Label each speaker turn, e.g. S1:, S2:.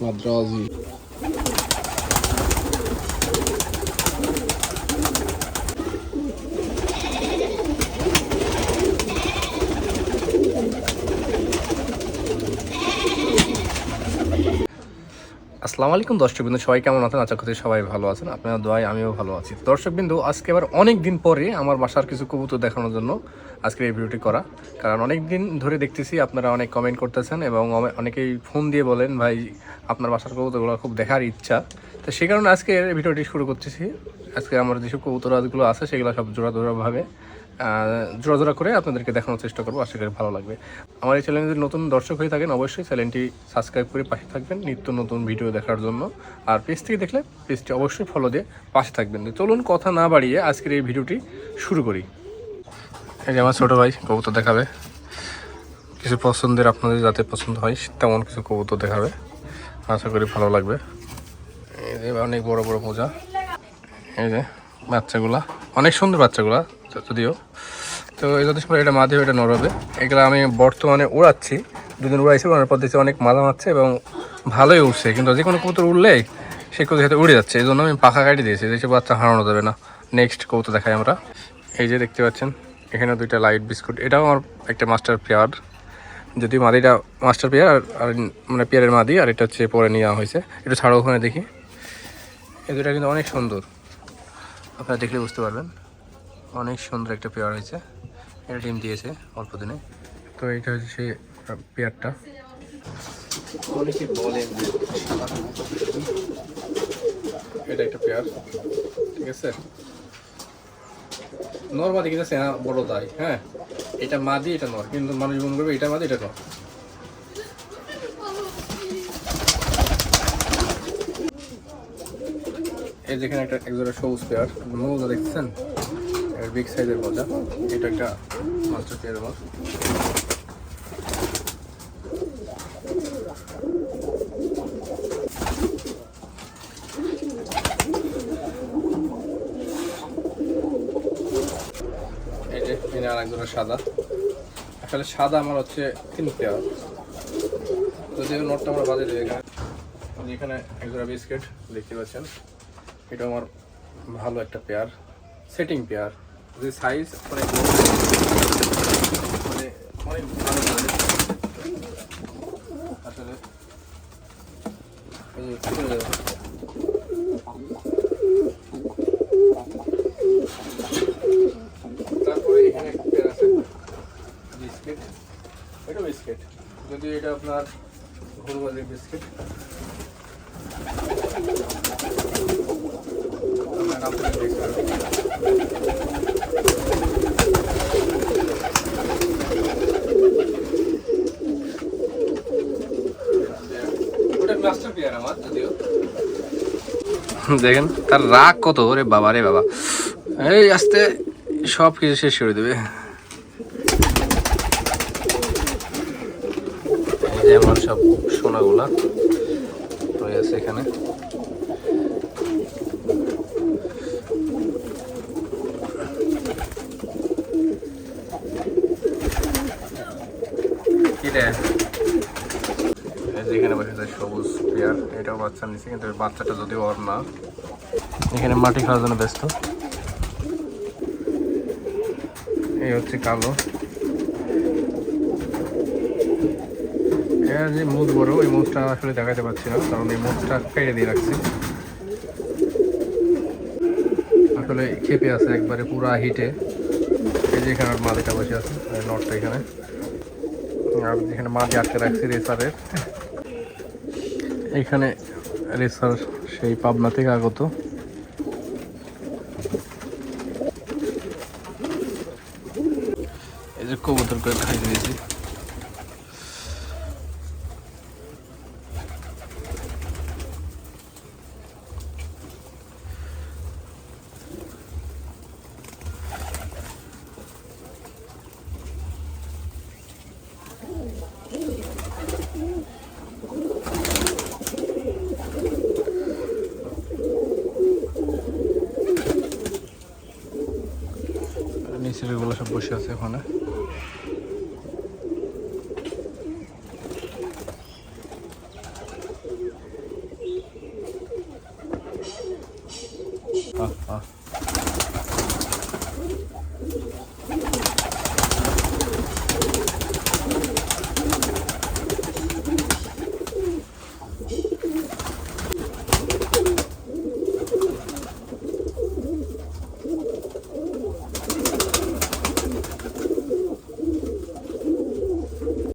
S1: Ladrose. আসসালামু আলাইকুম, দর্শকবিন্দু। সবাই কেমন আছেন? আশা করছি সবাই ভালো আছেন। আপনারা দোয়াই আমিও ভালো আছি। দর্শকবিন্দু, আজকে আবার অনেক দিন পরে আমার বাসার কিছু কবুতর দেখানোর জন্য আজকে এই ভিডিওটি করা। কারণ অনেক দিন ধরে দেখতেছি, আপনারা অনেক কমেন্ট করতেছেন এবং অনেকেই ফোন দিয়ে বলেন, ভাই, আপনার বাসার কবুতরগুলো খুব দেখার ইচ্ছা। তো সেই কারণে আজকে ভিডিওটি শুরু করতেছি। আজকে আমার যেসব কবুতরাজগুলো আছে, সেগুলো সব জোড়া জোড়াভাবে জোড়া জোড়া করে আপনাদেরকে দেখানোর চেষ্টা করব। আশা করি ভালো লাগবে। আমার এই চ্যানেলে যদি নতুন দর্শক হয়ে থাকেন, অবশ্যই চ্যানেলটি সাবস্ক্রাইব করে পাশে থাকবেন নিত্য নতুন ভিডিও দেখার জন্য। আর পেজ থেকে দেখলে পেজটি অবশ্যই ফলো দিয়ে পাশে থাকবেন। চলুন কথা না বাড়িয়ে আজকের এই ভিডিওটি শুরু করি। এই যে আমার ছোটো ভাই, কবুতর দেখাবে। কিছু পছন্দের আপনাদের যাতে পছন্দ হয়, তেমন কিছু কবুতর দেখাবে। আশা করি ভালো লাগবে। এই যে অনেক বড় বড় মোজা। এই যে বাচ্চাগুলা, অনেক সুন্দর বাচ্চাগুলা। যদিও। তো যত সময় এটা মাঝে এটা নড়বে। এগুলো আমি বর্তমানে উড়াচ্ছি। দুদিন উড়াইছি, উড়ানোর পর দেখছি অনেক মাজা মারছে এবং ভালোই উঠছে কিন্তু যে কোনো কবুতর উঠলেই সে কবুতর সাথে উড়ে যাচ্ছে। এই জন্য আমি পাখা কাটি দিয়েছি। যেসব বাচ্চা হারানো যাবে না। নেক্সট কবুতর দেখাই আমরা। এই যে দেখতে পাচ্ছেন এখানে দুইটা লাইট বিস্কুট এটাও আমার একটা মাস্টার পেয়ার। যদি মাদিটা মাস্টার পেয়ার, আর- মানে পেয়ারের মাদি আর এটা হচ্ছে পরে নেওয়া হয়েছে। একটু ছাড়ো ওখানে দেখি। এই দুটা কিন্তু অনেক সুন্দর। আপনারা দেখলে বুঝতে পারবেন। অনেক সুন্দর একটা পেয়ার হয়েছে। এটা ডিম দিয়েছে অল্প দিনে। তো এইটা হচ্ছে সেই পেয়ারটা। অনেকে বলেন এটা একটা পেয়ার, ঠিক আছে? নর মাদি কিন্তু সেনা বড় তাই হ্যাঁ? এটা মাদি, এটা নর কিন্তু মানুষ মনে করবে এটা মাদি, এটা নর এই যেখানে একটা একজোড়া সবুজ পেয়ার, মজা দেখছেন এর বিগ সাইজের মজা। এটা একটা মাস্টার পেয়ার যে এনে সাদা। আসলে সাদা আমার হচ্ছে তিন পেয়ার তো বাজে এখানে একজোড়া বিস্কিট এটা আমার ভালো একটা পেয়ার সেটিং পেয়ার যে সাইজ অনেক মানে অনেক ভালো size। আসলে। তারপরে এখানে একটা আছে বিস্কিট এটা বিস্কিট যদি এটা আপনার ঘুরবাজির বিস্কিট আপনার নাম থেকে দেখতে হবে। ওটা দেখেন, তার রাগ কত রে বাবা রে বাবা। এই, আস্তে, সব কিছু শেষ করে দেবে। যেমন সব সোনাগুলা রয়েছে এখানে কি রে এই যে এখানে বসেছে সবুজ পেয়ার, এটাও বাচ্চা নিচ্ছে কিন্তু বাচ্চাটা যদিও ওর না, এখানে মাটি খাওয়ার জন্য ব্যস্ত। এই হচ্ছে কালো। এর যে মুখ বড় ওই মুখটা আসলে দেখাতে পারছি না, কারণ এই মুখটা কেটে দিয়ে রাখছি। আসলে খেপে আছে একবারে পুরা হিটে। এই যে এখানে মাদিটা বসে আছে নটটা এখানে। আর যেখানে মাটি আটকে রাখছি, রেসারের। এখানে রেসার সেই পাবনা থেকে আগত। এই যে কবুতর করে খাই দিয়েছি। এগুলো সব বসে আছে ওখানে।